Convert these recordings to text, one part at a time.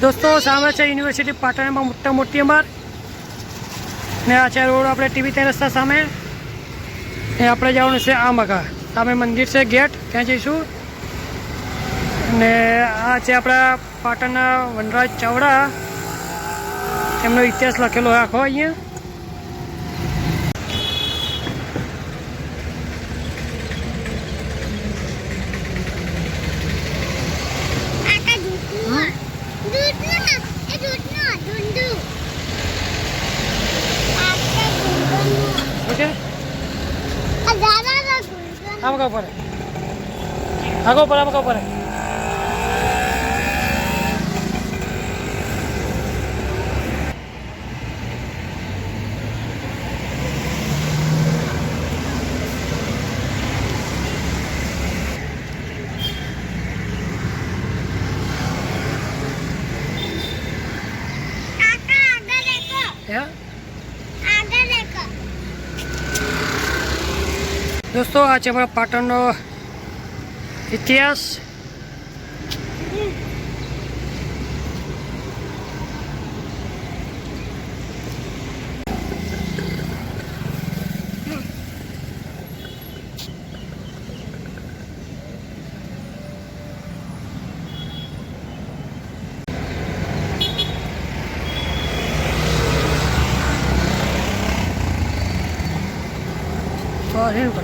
દોસ્તો, સામે છે યુનિવર્સિટી પાટણમાં મોટા મોટી અમાર. ને આ છે રોડ આપણે ટીવી ત્યાં રસ્તા સામે. ને આપણે જવાનું છે આ મગા સામે મંદિર છે, ગેટ, ત્યાં જઈશું. ને આ છે આપણા પાટણના વનરાજ ચાવડા. એમનો ઇતિહાસ લખેલો આખો અહીંયા. મકા પડે. આગો ઉપર આ મકા ઉપર આકા આગળ લેકો હે આગળ લેકો દોસ્તો આ છે અમારા પાટણનો ઇતિહાસ.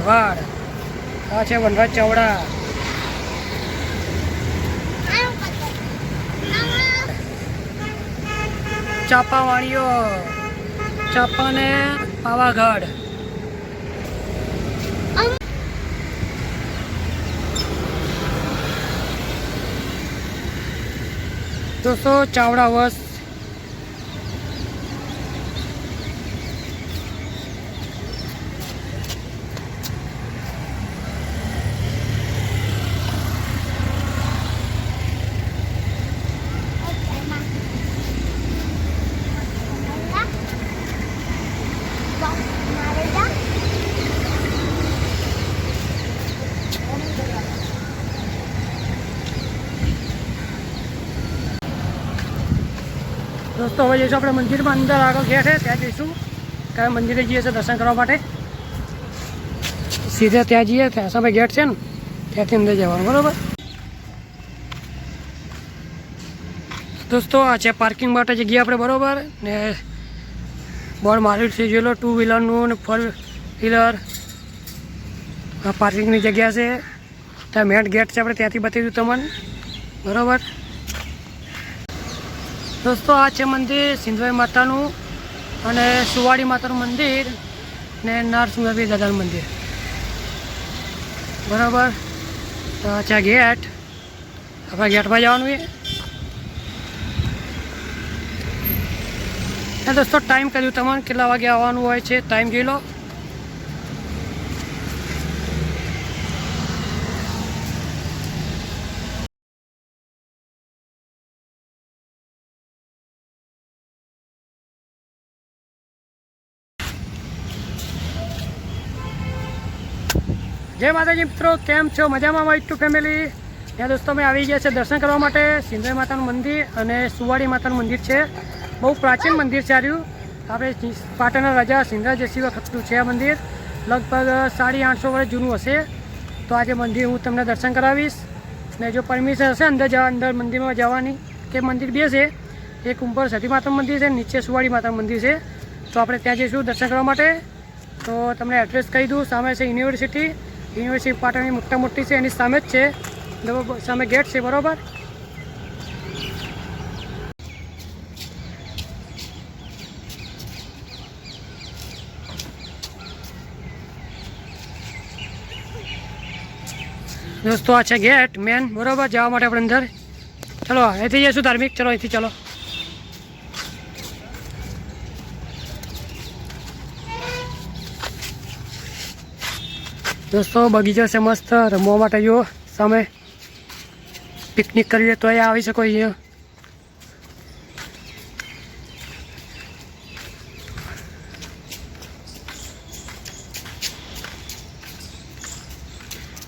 ભરવાડ આ છે વનરાજ ચાવડા. ચાપા કરતો આમાં ચાપા ને પાવાગઢ. દોસ્તો ચાવડા વસ. દોસ્તો, હવે જઈશું આપણે મંદિરમાં અંદર આગળ ગયા છે, ત્યાં જઈશું. કારણ મંદિરે જઈએ છીએ દર્શન કરવા માટે. સીધા ત્યાં જઈએ, ત્યાં સામે ગેટ છે ને, ત્યાંથી અંદર જવાનું, બરાબર? દોસ્તો, આ છે પાર્કિંગ માટે જગ્યા આપણે, બરાબર? ને બોર્ડ માર્યું છે, જોઈ લો ટુ વ્હીલરનું ને ફોર વ્હીલર આ પાર્કિંગની જગ્યા છે. ત્યાં મેન ગેટ છે આપણે, ત્યાંથી બતાવી દઉં તમને. બરાબર? દોસ્તો, આ છે મંદિર સિંધવાઈ માતાનું અને સુવાડી માતાનું મંદિર ને નરસિંહભાઈ દાદાનું મંદિર. બરાબર? તો આ ગેટ. આપણે ગેટમાં જવાનું છે. દોસ્તો ટાઈમ કર્યું તમારે કેટલા વાગે આવવાનું હોય છે? ટાઈમ જોઈ લો. જય માતાજી મિત્રો, કેમ છો? મજામાં અમારી ટુ ફેમિલી? ત્યાં દોસ્તો, અમે આવી ગયા છે દર્શન કરવા માટે. સિંધઈ માતાનું મંદિર અને સુવાડી માતાનું મંદિર છે. બહુ પ્રાચીન મંદિર છે આર્યું આપણે પાટણના રાજા સિંધરા જસી વખતનું છે આ મંદિર. લગભગ સાડી આઠસો વર્ષ જૂનું હશે. તો આજે મંદિર હું તમને દર્શન કરાવીશ. ને જો પરમિશન હશે અંદર જવા, અંદર મંદિરમાં જવાની, કે મંદિર બે છે. એક ઉપર સતી માતાનું મંદિર છે, નીચે સુવાડી માતાનું મંદિર છે. તો આપણે ત્યાં જઈશું દર્શન કરવા માટે. તો તમને એડ્રેસ કહી દઉં. સામે છે યુનિવર્સિટી યુનિવર્સિટી પાટણની મોટા મોટી છે, એની સામે જ છે. સામે ગેટ છે, બરાબર? દોસ્તો, આ છે ગેટ મેન, બરાબર? જવા માટે આપણે અંદર. ચલો, અહીંથી જઈશું ધાર્મિક. ચલો, અહીંથી ચલો. દોસ્તો, બગીચો છે મસ્ત, રમવા માટે જો સામે પિકનિક કરીએ તો આવી શકો અહીંયા.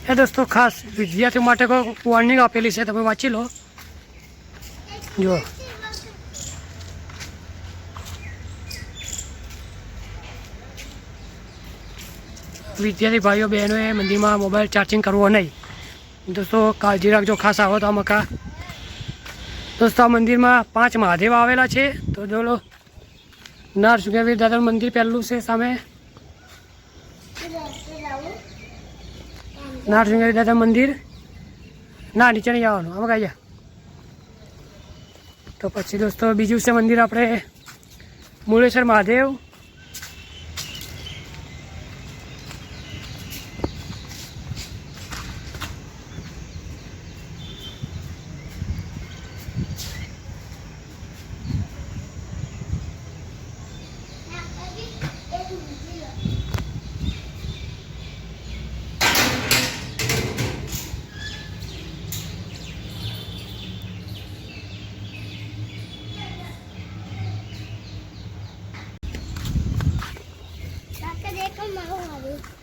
એ દોસ્તો, ખાસ વિદ્યાર્થીઓ માટે વોર્નિંગ આપેલી છે, તમે વાંચી લો. જુઓ વિદ્યાર્થી ભાઈઓ, બહેનોએ મંદિરમાં મોબાઈલ ચાર્જિંગ કરવો નહીં. દોસ્તો, કાળજી રાખજો, ખાસ આવો તો આ મકા. દોસ્તો, આ મંદિરમાં પાંચ મહાદેવ આવેલા છે. તો જોલો. નાર સુગેવીર દાદાનું મંદિર પહેલું છે સામે. નાર સુગેવીર દાદા મંદિર. ના, નીચે નહીં આવવાનું. આમાં કાંઈ તો પછી દોસ્તો, બીજું છે મંદિર આપણે. મુળેશ્વર મહાદેવ.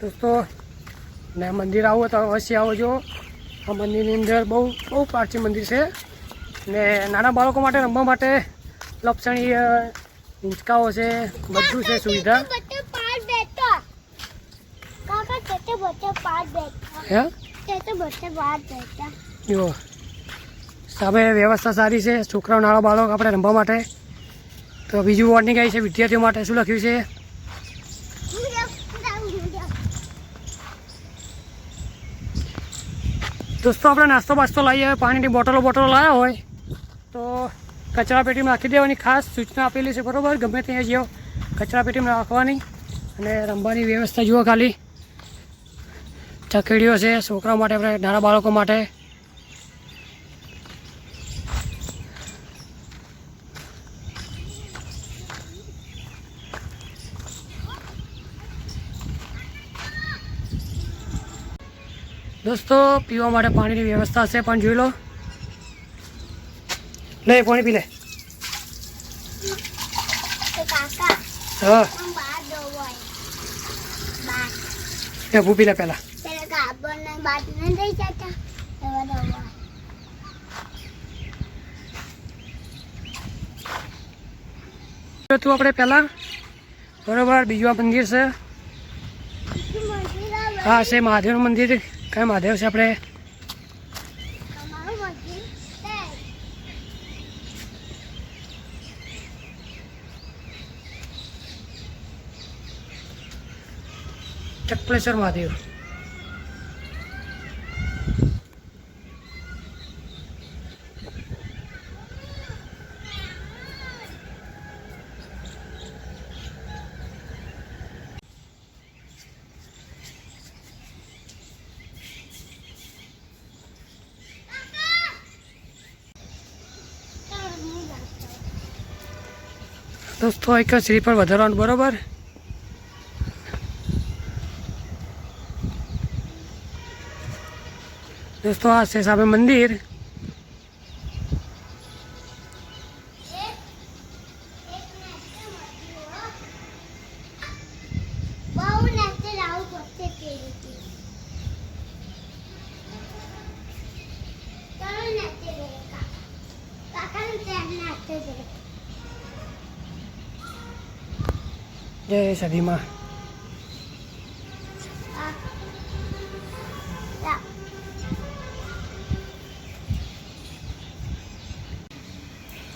દોસ્તો ને મંદિર આવો તો અવશ્ય આવજો. આ મંદિરની અંદર બહુ બહુ પ્રાચીન મંદિર છે. ને નાના બાળકો માટે રમવા માટે લપસણીય હિંચકાઓ છે બધું છે સુવિધા. જો સામે વ્યવસ્થા સારી છે. છોકરાઓ નાના બાળકો આપણે રમવા માટે. તો બીજું વોર્નિંગ આવી છે વિદ્યાર્થીઓ માટે શું લખ્યું છે? દોસ્તો, આપણે નાસ્તો બાસ્તો લાવીએ હવે. પાણીની બોટલો બોટલો લાવ્યા હોય. તો કચરા પેટીમાં રાખી દેવાની ખાસ સૂચના આપેલી છે, બરાબર? ગમે ત્યાં જેવો કચરા પેટીમાં રાખવાની અને રમવાની વ્યવસ્થા જુઓ ખાલી. ચકડીઓ છે, છોકરાઓ માટે, આપણે નાના બાળકો માટે. દોસ્તો પીવા માટે પાણીની વ્યવસ્થા છે પણ જોઈ લો. લે પાણી પી લે. હા. એ ભૂ પી લે પહેલાં. તું આપણે પહેલાં બરોબર બીજું આ મંદિર છે. હા છે મહાદેવનું મંદિર. કયા મહાદેવ છે આપણે ચક્લેશ્વર મહાદેવ. દોસ્તો એક શ્રી વધારવાનું બરોબર? દોસ્તો આ છે સામે મંદિર બહુ નાચે રાહુલ પડશે તે રીતે ચાલો નાચે રે કાકા કાકાનું ત્યાં નાચે રે જય સદીમાં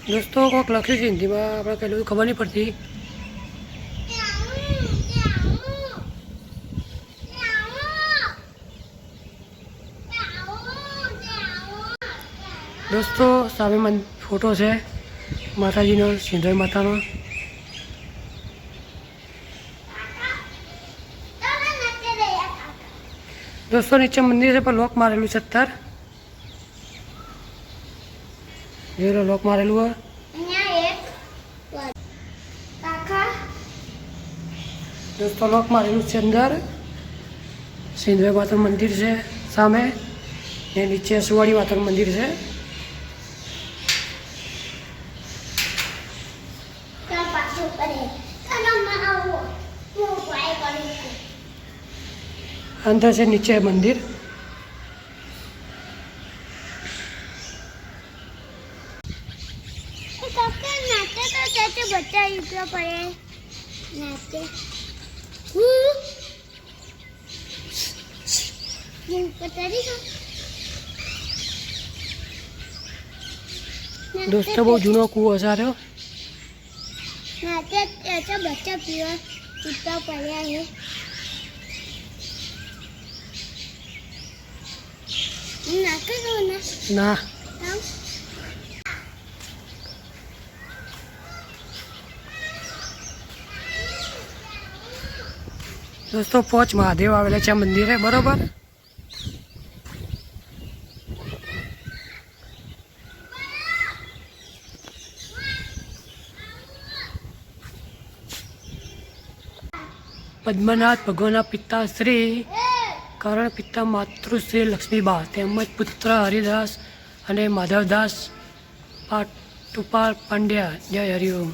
દોસ્તો કોઈક લખ્યું છે હિન્દીમાં, આપણે પેલું ખબર નહીં પડતી. દોસ્તો, સામે ફોટો છે, માતાજીનો સિંધર માતાનો. દોસ્તો નીચે મંદિર છે પણ લોક મારેલું છે અત્યાર. જોઈ લોક મારેલું હોય. દોસ્તો, લોક મારેલું છે અંદર. સિંધવે માતાનું મંદિર છે સામે. ને નીચે સુવાડી માતાનું મંદિર છે. અંદર છે નીચે મંદિર બચ્ચા પડે નાચે હું હું પતારી દો દોસ્તો બહુ જૂનો કૂવો છે આ રહ્યો ના તે તે બચ્ચા પીવા પીતા પડ્યા છે ને દોસ્તો પોચ મહાદેવ આવેલા છે મંદિરે બરોબર? પદ્મનાથ ભગવાનના પિતા શ્રી કરણ પિતા માતૃશ્રી લક્ષ્મીબા તેમજ પુત્ર હરિદાસ અને માધવદાસ પાટુપાલ પાંડ્યા, જય હરિઓમ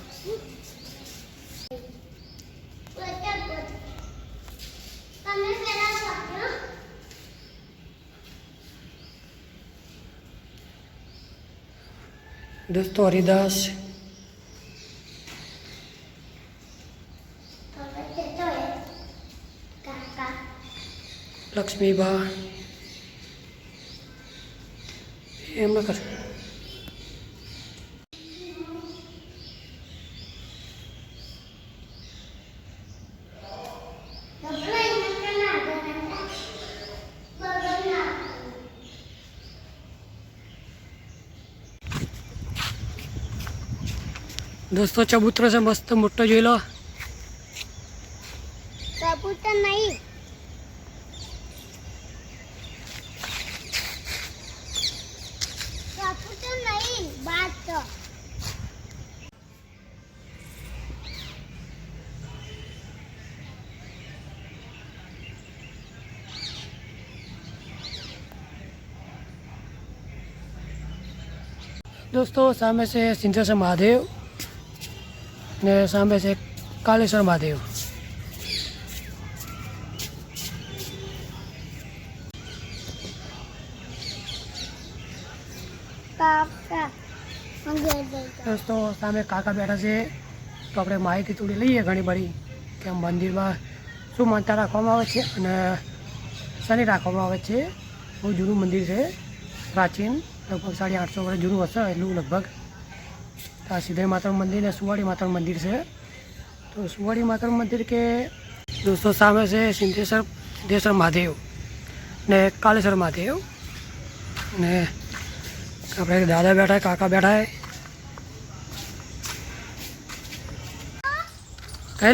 દોસ્તો, હરિદાસ તમે કેતો હે કાકા લક્ષ્મીબા. એમ કર. ના દોસ્તો ચબૂતરો છે મસ્ત મોટો જોઈ લો કબૂતર નહીં કબૂતર નહીં બાત તો દોસ્તો સામે છે સિંધેશ્વર મહાદેવ ને સામે છે કાલેશ્વર મહાદેવ. દોસ્તો સામે કાકા બેઠા છે તો આપણે માહિતી થોડી લઈએ ઘણી બધી કે મંદિરમાં શું માનતા રાખવામાં આવે છે અને શનિ રાખવામાં આવે છે. બહુ જૂનું મંદિર છે પ્રાચીન. લગભગ સાડી આઠસો વર્ષ જૂનું હશે, એટલું લગભગ. આ સિદ્ધઈ માતાનું મંદિર ને સુવાડી માતાનું મંદિર છે. તો સુવાડી માતાનું મંદિર કે દોસ્તો સામે છે સિદ્ધેશ્વર સિદ્ધેશ્વર મહાદેવ ને કાલેશ્વર મહાદેવ. ને આપણે દાદા બેઠા, કાકા બેઠા. કહી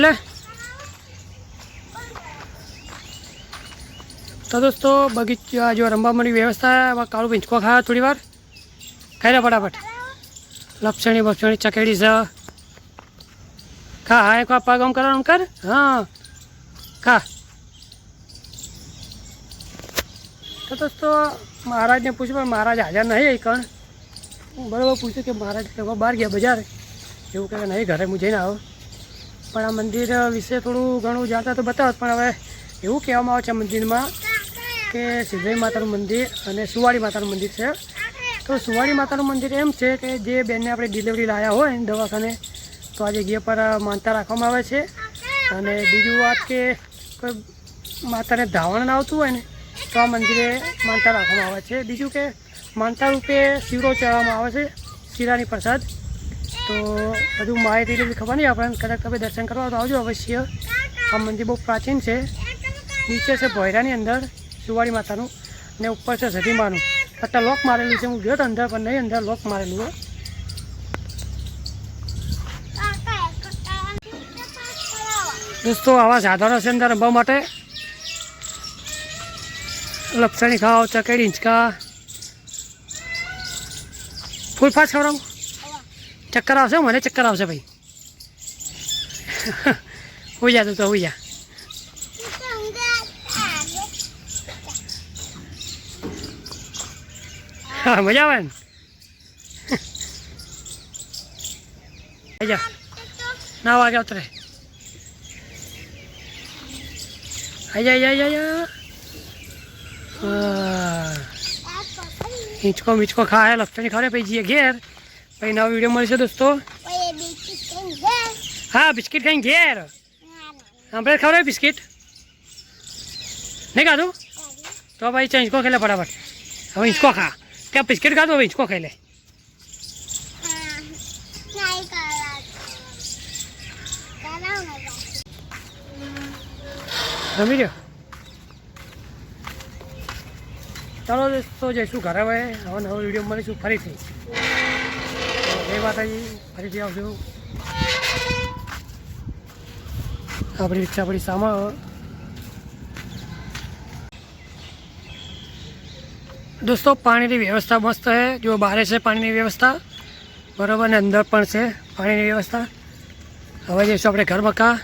તો દોસ્તો, બગીચા જો રમવા માટેની વ્યવસ્થા કાળું પિંચકો ખાયા થોડી વાર. ખાઈ લે ફટાફટ. લપસણી બપસણી ચકેડી છે. ખા, હા, એક વાર પગ આમ કરો આમ કર. હા. ખા. તો દોસ્તો, મહારાજને પૂછ્યું, પણ મહારાજ હાજર નહીં કણ. હું બરાબર પૂછ્યું કે મહારાજ બહાર ગયા બજાર. એવું કહે નહીં, ઘરે હું જઈને આવો. પણ આ મંદિર વિશે થોડું ઘણું જાણતા તો બતાવો પણ હવે એવું કહેવામાં આવે છે મંદિરમાં કે સિદ્ધઈ માતાનું મંદિર અને સુવાડી માતાનું મંદિર છે. તો સુવાડી માતાનું મંદિર એમ છે કે જે બેનને આપણે ડિલિવરી લાવ્યા હોય દવાખાને, તો આ જગ્યા પર માનતા રાખવામાં આવે છે. અને બીજું વાત કે કોઈ માતાને ધાવણ આવતું હોય ને, તો આ મંદિરે માનતા રાખવામાં આવે છે. બીજું કે માનતા રૂપે શીરો ચડાવવામાં આવે છે, શીરાની પ્રસાદ. તો બધું માહિતી એટલી ખબર નહીં આપણને કદાચ તમે દર્શન કરવા તો આવજો અવશ્ય. આ મંદિર બહુ પ્રાચીન છે. નીચે છે ભોયરાની અંદર. સુવાડી માતાનું ને ઉપર છે સધીમાનું અત્યારે લોક મારેલું છે. હું ગયો તો અંદર પણ નહીં, અંદર લોક મારેલું દોસ્તો, આવા સાધનો છે અંદર રમવા માટે. લપસણી ખાઓ, ચકેડી, હિંચકા. ફૂલ ફાસ્ટ ખવડાવું? ચક્કર આવશે? મને ચક્કર આવશે ભાઈ. હોઈ જા તું તો હોઈ જા. હા મજા આવે ને? જા. ના વાગે ઉતરે. આઈ જા આઈ જા આઈ જા હા. હિંચકો મીચકો ખાય, લપસણી ખાવે પછી જઈએ ઘેર. પછી નવો વીડિયો મળશે દોસ્તો. હા, બિસ્કિટ ખાઈને ઘેર. આપણે ખવડાવે બિસ્કિટ? નહીં ખાધું? તો ભાઈ ચા હિંચકો ખાઈ લે ફટાફટ. હવે હિંચકો ખા. ત્યાં બિસ્કિટ ખાધો હવે હિંચકો ખાઈ લે. જમી રહ્યો ચાલો દોસ્તો જઈશું ઘરે હવે. હવે નવો વીડિયો મળીશું ફરીથી. એ માતાજી ફરીથી આવશું આપણી રિક્ષા આપણી સામે દોસ્તો, પાણીની વ્યવસ્થા મસ્ત છે જો બહારે છે પાણીની વ્યવસ્થા. બરાબર ને, અંદર પણ છે પાણીની વ્યવસ્થા. હવે જઈશું આપણે ઘર મકા